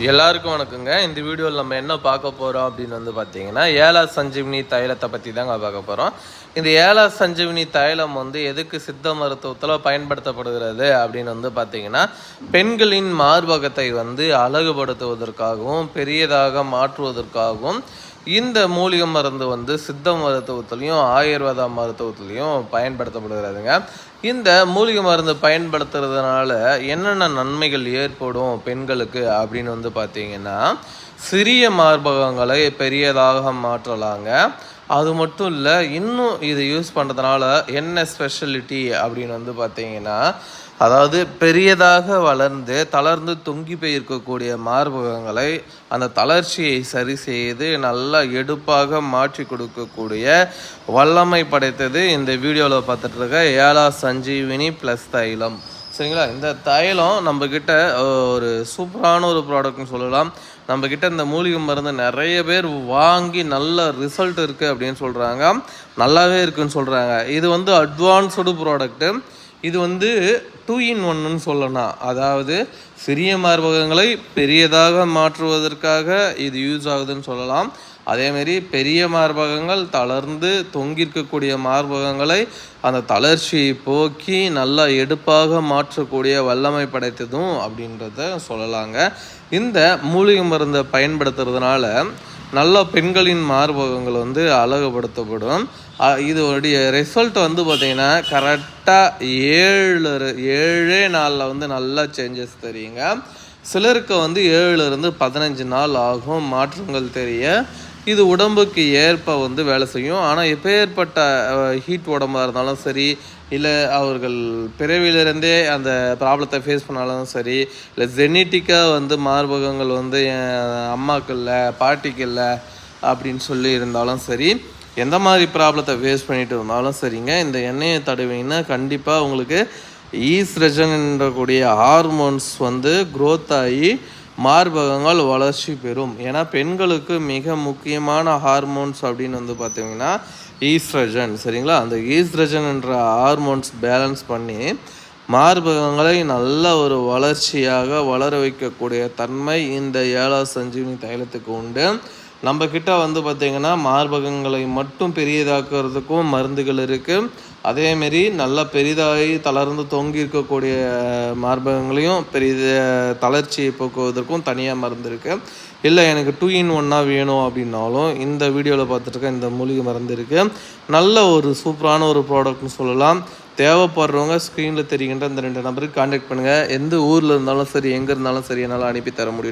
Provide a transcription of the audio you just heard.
எல்லாருக்கும் வணக்கங்க. இந்த வீடியோவில் நம்ம என்ன பார்க்க போகிறோம் அப்படின்னு வந்து பார்த்தீங்கன்னா ஏலா சஞ்சீவினி தைலத்தை பற்றி தாங்க பார்க்க போகிறோம் இந்த ஏலா சஞ்சீவினி தைலம் வந்து எதுக்கு சித்த மருத்துவத்தில் பயன்படுத்தப்படுகிறது அப்படின்னு வந்து பார்த்தீங்கன்னா பெண்களின் மார்பகத்தை வந்து அழகுபடுத்துவதற்காகவும் பெரியதாக மாற்றுவதற்காகவும் இந்த மூலிகை மருந்து வந்து சித்த மருத்துவத்துலேயும் ஆயுர்வேத மருத்துவத்துலேயும் பயன்படுத்தப்படுகிறதுங்க. இந்த மூலிகை மருந்து பயன்படுத்துறதுனால என்னென்ன நன்மைகள் ஏற்படும் பெண்களுக்கு அப்படின்னு வந்து பார்த்தீங்கன்னா சிறிய மார்பகங்களை பெரியதாக மாற்றலாங்க. அது மட்டும் இல்லை இன்னும் இது யூஸ் பண்ணுறதுனால என்ன ஸ்பெஷலிட்டி அப்படின்னு வந்து பார்த்தீங்கன்னா அதாவது பெரியதாக வளர்ந்து தளர்ந்து தொங்கி போயிருக்கக்கூடிய மார்பகங்களை அந்த தளர்ச்சியை சரி செய்து நல்லா எடுப்பாக மாற்றி கொடுக்கக்கூடிய வல்லமை படைத்தது இந்த வீடியோவில் பார்த்துட்டு இருக்க ஏலா சஞ்சீவினி ப்ளஸ் தைலம். சரிங்களா? இந்த தைலம் நம்மக்கிட்ட ஒரு சூப்பரான ஒரு ப்ராடக்ட்னு சொல்லலாம். நம்மக்கிட்ட இந்த மூலிகை மருந்து நிறைய பேர் வாங்கி நல்ல ரிசல்ட் இருக்குது அப்படின்னு சொல்கிறாங்க நல்லாவே இருக்குன்னு சொல்கிறாங்க இது வந்து அட்வான்ஸ்டு ப்ராடக்ட்டு இது வந்து டூ இன் ஒன்னு சொல்லலாம். அதாவது சிறிய மார்பகங்களை பெரியதாக மாற்றுவதற்காக இது யூஸ் ஆகுதுன்னு சொல்லலாம். அதேமாரி பெரிய மார்பகங்கள் தளர்ந்து தொங்கிருக்கக்கூடிய மார்பகங்களை அந்த தளர்ச்சியை போக்கி நல்லா எடுப்பாக மாற்றக்கூடிய வல்லமை படைத்ததும் அப்படின்றத சொல்லலாங்க. இந்த மூலிகை மருந்தை பயன்படுத்துறதுனால நல்ல பெண்களின் மார்பகங்கள் வந்து அழகுபடுத்தப்படும். இதோடைய ரிசல்ட் வந்து பார்த்திங்கன்னா கரெக்டாக ஏழு ஏழே நாளில் வந்து நல்லா சேஞ்சஸ் தெரியுங்க. சிலருக்கு வந்து ஏழுலேருந்து பதினஞ்சு நாள் ஆகும் மாற்றங்கள் தெரிய. இது உடம்புக்கு ஏற்ப வந்து வேலை செய்யும். ஆனால் எப்பேற்பட்ட ஹீட் உடம்பாக இருந்தாலும் சரி இல்லை அவர்கள் பிறவிலிருந்தே அந்த ப்ராப்ளத்தை ஃபேஸ் பண்ணாலும் சரி இல்லை ஜெனட்டிக்காக வந்து மார்பகங்கள் வந்து என் அம்மாவுக்கு இல்லை பாட்டிக்கு இல்லை அப்படின்னு சொல்லி இருந்தாலும் சரி எந்த மாதிரி ப்ராப்ளத்தை ஃபேஸ் பண்ணிட்டு இருந்தாலும் சரிங்க இந்த எண்ணெயை தடவிங்கன்னா கண்டிப்பாக உங்களுக்கு ஈஸ்ட்ரஜன்ன்றக்கூடிய ஹார்மோன்ஸ் வந்து க்ரோத் ஆகி மார்பகங்கள் வளர்ச்சி பெறும். ஏன்னா பெண்களுக்கு மிக முக்கியமான ஹார்மோன்ஸ் அப்படின்னு வந்து பார்த்தீங்கன்னா ஈஸ்ட்ரஜன் சரிங்களா? அந்த ஈஸ்ட்ரஜன் என்ற ஹார்மோன்ஸ் பேலன்ஸ் பண்ணி மார்பகங்களை நல்ல ஒரு வளர்ச்சியாக வளர வைக்கக்கூடிய தன்மை இந்த ஏழா சஞ்சீவினி தைலத்துக்கு உண்டு. நம்ம கிட்ட வந்து பார்த்திங்கன்னா மார்பகங்களை மட்டும் பெரியதாக்குறதுக்கும் மருந்துகள் இருக்குது அதேமாரி நல்லா பெரிதாகி தளர்ந்து தொங்கி இருக்கக்கூடிய மார்பகங்களையும் பெரிய தளர்ச்சியை போக்குவதற்கும் தனியாக மருந்து இருக்குது இல்லை எனக்கு டூ இன் ஒன்னாக வேணும் அப்படின்னாலும் இந்த வீடியோவில் பார்த்துட்டு இந்த மூலிகை மருந்து இருக்குது நல்ல ஒரு சூப்பரான ஒரு ப்ராடக்ட்னு சொல்லலாம். தேவைப்படுறவங்க ஸ்க்ரீனில் தெரிகின்ற இந்த ரெண்டு நம்பருக்கு காண்டாக்ட் பண்ணுங்கள் எந்த ஊரில் இருந்தாலும் சரி எங்கே இருந்தாலும் சரி என்னால் அனுப்பி தர முடியும்.